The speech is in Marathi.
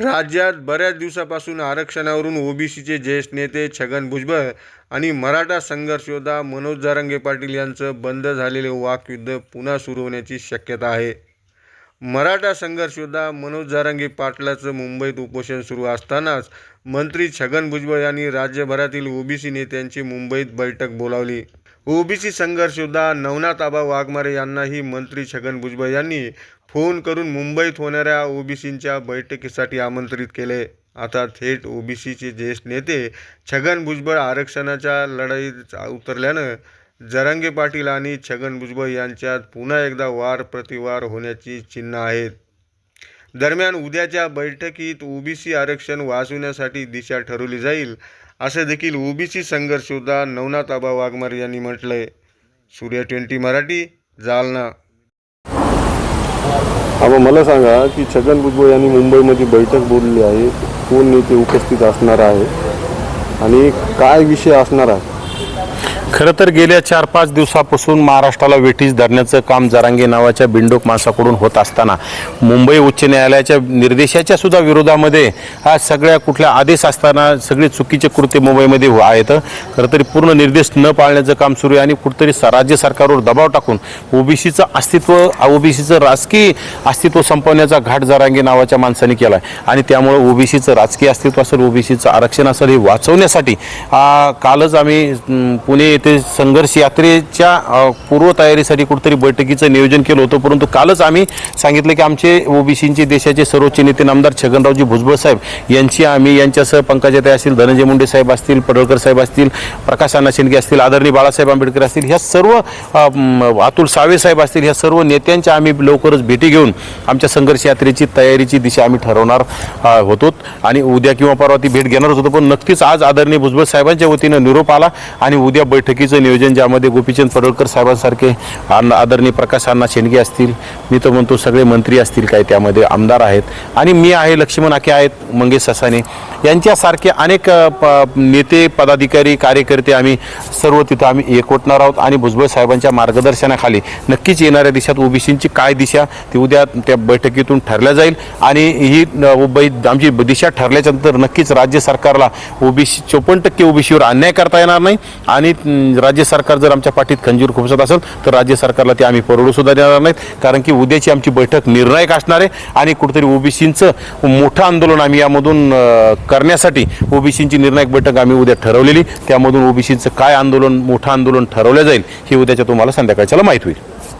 राज्यात बऱ्याच दिवसापासून आरक्षणावरून ओबीसीचे ज्येष्ठ नेते छगन भुजबळ आणि मराठा संघर्ष योद्धा मनोज जारंगे पाटील यांचं बंद झालेले वाकयुद्ध पुन्हा सुरू होण्याची शक्यता आहे. मराठा संघर्ष योद्धा मनोज जारंगे पाटलाचं मुंबईत उपोषण सुरू असतानाच मंत्री छगन भुजबळ यांनी राज्यभरातील ओबीसी नेत्यांची मुंबईत बैठक बोलावली. ओबीसी संघर्ष योद्धा नवनाथ आबा वाघमारे यांनाही मंत्री छगन भुजबळ यांनी फोन करून मुंबईत होणाऱ्या ओबीसींच्या बैठकीसाठी आमंत्रित केले. आता थेट ओबीसीचे ज्येष्ठ नेते छगन भुजबळ आरक्षणाच्या लढाईत उतरल्यानं जरांगे पाटील आणि छगन भुजबळ यांच्यात पुन्हा एकदा वार प्रतिवार होण्याची चिन्ह आहेत. दरम्यान उद्याच्या बैठकीत ओबीसी आरक्षण वाचवण्यासाठी दिशा ठरवली जाईल असे देखील ओबीसी संघर्ष योद्धा नवनाथ आबा वाघमारे यांनी म्हटलंय. सूर्य ट्वेंटी मराठी जालना. आता मला सांगा की छगन भुजबळ यांनी मुंबईमध्ये बैठक बोलली आहे. कोण नेते उपस्थित असणार आहे? आणि काय विषय असणार आहे? खरं तर गेल्या चार पाच दिवसापासून महाराष्ट्राला वेठीस धरण्याचं काम जरांगे नावाच्या बिंडोक माणसाकडून होत असताना मुंबई उच्च न्यायालयाच्या निर्देशाच्या सुद्धा विरोधामध्ये हा सगळ्या कुठल्या आदेश असताना सगळे चुकीचे कृत्य मुंबईमध्ये हो- आहेत. खरं तरी पूर्ण निर्देश न पाळण्याचं काम सुरू आहे आणि कुठंतरी राज्य सरकारवर दबाव टाकून ओबीसीचं अस्तित्व ओबीसीचं राजकीय अस्तित्व संपवण्याचा घाट जरांगे नावाच्या माणसाने केला आहे आणि त्यामुळे ओबीसीचं राजकीय अस्तित्व असेल ओबीसीचं आरक्षण असेल हे वाचवण्यासाठी कालच आम्ही पुणे येथे संघर्ष यात्रेच्या पूर्वतयारीसाठी कुठेतरी बैठकीचं नियोजन केलं होतं. परंतु कालच आम्ही सांगितलं की आमचे ओबीसींचे देशाचे सर्वोच्च नेते नामदार छगनरावजी भुजबळ साहेब यांची आम्ही यांच्यासह पंकजाताई असतील धनंजय मुंडे साहेब असतील पडळकर साहेब असतील प्रकाश अण्णा शेंडगे असतील आदरणीय बाळासाहेब आंबेडकर असतील ह्या सर्व अतुल सावे साहेब असतील ह्या सर्व नेत्यांच्या आम्ही लवकरच भेटी घेऊन आमच्या संघर्ष यात्रेची तयारीची दिशा आम्ही ठरवणार होतो. आणि उद्या किंवा परवा ती भेट घेणारच होतो. पण नक्कीच आज आदरणीय भुजबळ साहेबांच्या वतीनं निरोप आला आणि उद्या बैठकीचं नियोजन ज्यामध्ये गोपीचंद पडळकर साहेबांसारखे अण्णा आदरणीय प्रकाश अण्णा शेंडगे असतील मी तर म्हणतो सगळे मंत्री असतील काय त्यामध्ये आमदार आहेत. आणि मी आहे लक्ष्मण आके आहेत मंगेश ससाने. यांच्यासारखे अनेक प- नेते पदाधिकारी कार्यकर्ते आम्ही सर्व तिथं आम्ही एकवटणार आहोत आणि भुजबळ साहेबांच्या मार्गदर्शनाखाली नक्कीच येणाऱ्या दिशात ओबीसींची काय दिशा ती उद्या त्या बैठकीतून ठरल्या जाईल. आणि ही बै- आमची दिशा ठरल्याच्यानंतर नक्कीच राज्य सरकारला ओबीसी चोपन्न टक्के ओबीसीवर अन्याय करता येणार नाही. आणि राज्य सरकार जर आमच्या पाठीत खंजीर खुपसत असेल तर राज्य सरकारला ते आम्ही परवडू सुद्धा देणार नाहीत. कारण की उद्याची आमची बैठक निर्णायक असणार आहे आणि कुठेतरी ओबीसींचं मोठं आंदोलन आम्ही यामधून करण्यासाठी ओबीसींची निर्णायक बैठक आम्ही उद्या ठरवलेली. त्यामधून ओबीसीचं काय आंदोलन मोठं आंदोलन ठरवलं जाईल हे उद्याच्या तुम्हाला संध्याकाळच्याला माहीत होईल.